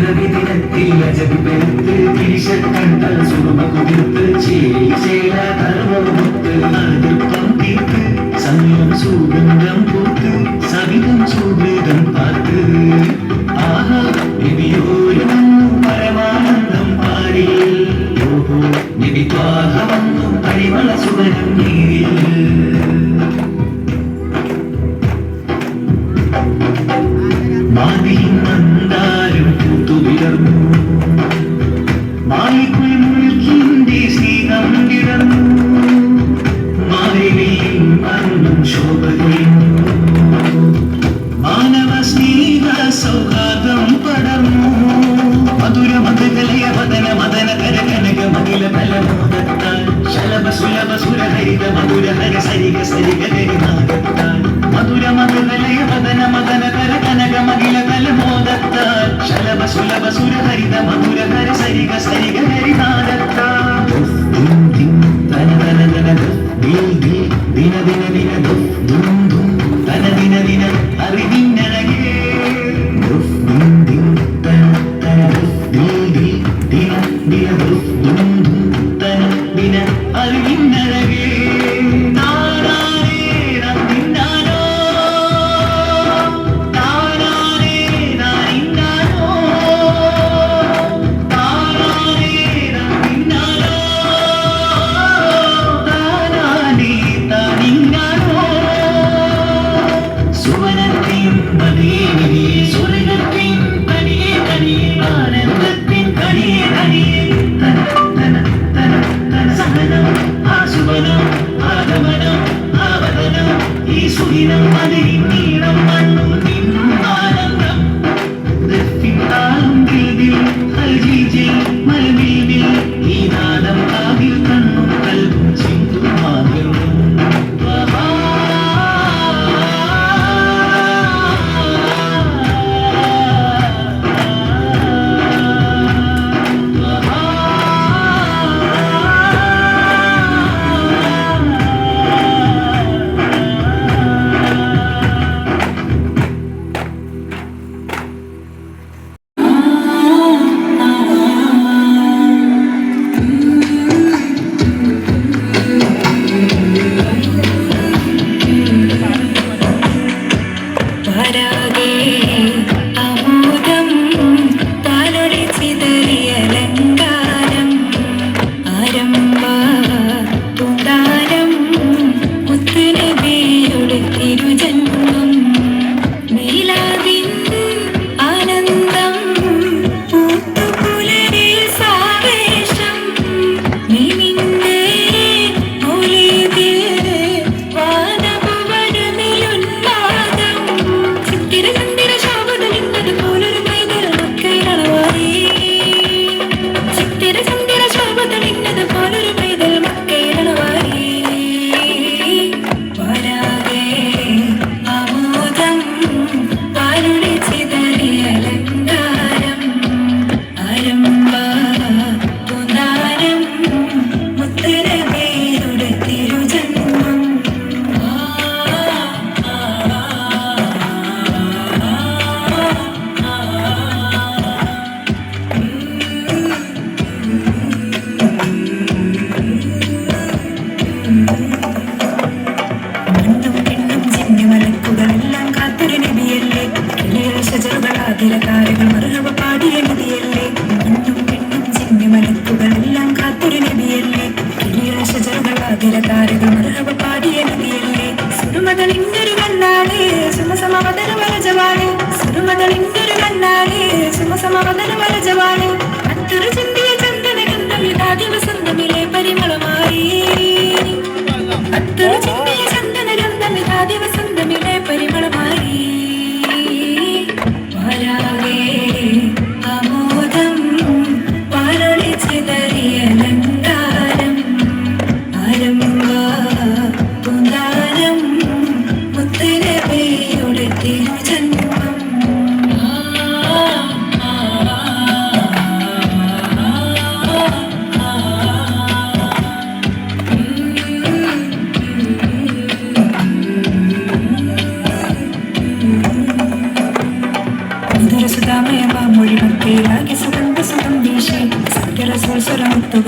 பிறவி தினத்தில் அஜகு பெருத்து கிரிஷத் கண்டல் சுரும குதிர்த்து சேரி சேர தருவமுத்து நல்துக்கம் தீர்த்து சமயம் சூகந்தம் பூத்து சவிதம் சூகிதம் பார்த்து. ஆஹா எதியோரு பரமானந்தம் பாரியில் ஓஹோ எதிப்பாக வந்தும் பரிமள சுகரம் நீரில். மாதியின் നവസുര ഹരിത മധുര ഹര സരിക സരിക കരിനാഗത്താൽ മധുര മധുരലയ മദന മദന കര കനക മകില കല മോദത്താൽ ശലഭ സുലഭ സുര ഹരിത മധുര ഹര സരിക സരിക ഹരിനാഗത്താൽ തന തന തന ദീ ദീ ദിന ദിന ദിന ദും ദും തന ദിന ദിന അറിവിന്നഴകേ ദും ദിം തന തന ദീ ദീ ദിന ദിന ദും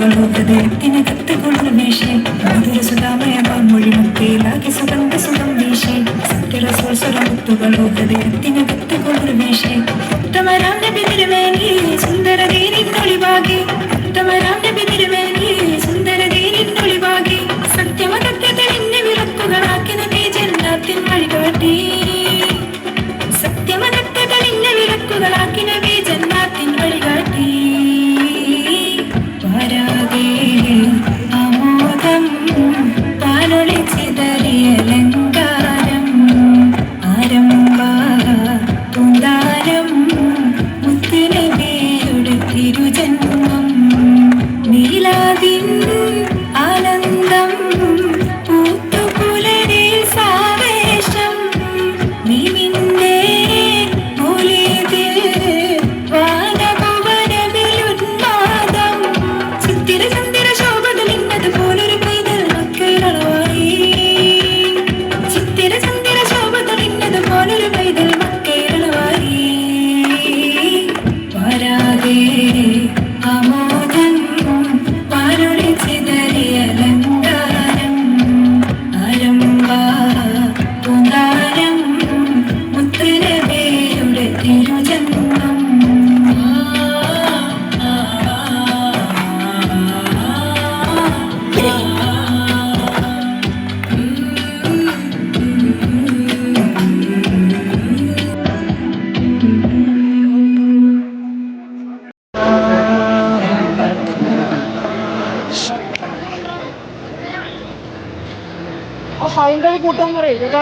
ಬಲೋದದೆ ತಿನಿ ಕತ್ತುಗಳು ಮೇಷೆ ಮಧುರ ಸುಧಾಮಯ ಬಾಮೊಳಿ ಮುತ್ತೇಲಾಗಿ ಸುಗಂಧ ಸುಗಂಧೀಷೆ ಸತ್ಯರ ಸೋಸರ ಮುತ್ತುಗಳೋದದೆ ತಿನಿ ಕತ್ತುಗಳು ಮೇಷೆ ಉತ್ತಮ ರಾಮ ಬೆದಿರ ಮೇಲೆ ಸುಂದರ ದೇರಿ ತೊಳಿವಾಗಿ അപ്പൊ അതിന്റെ ഒരു കൂട്ടം പറയും കേട്ടോ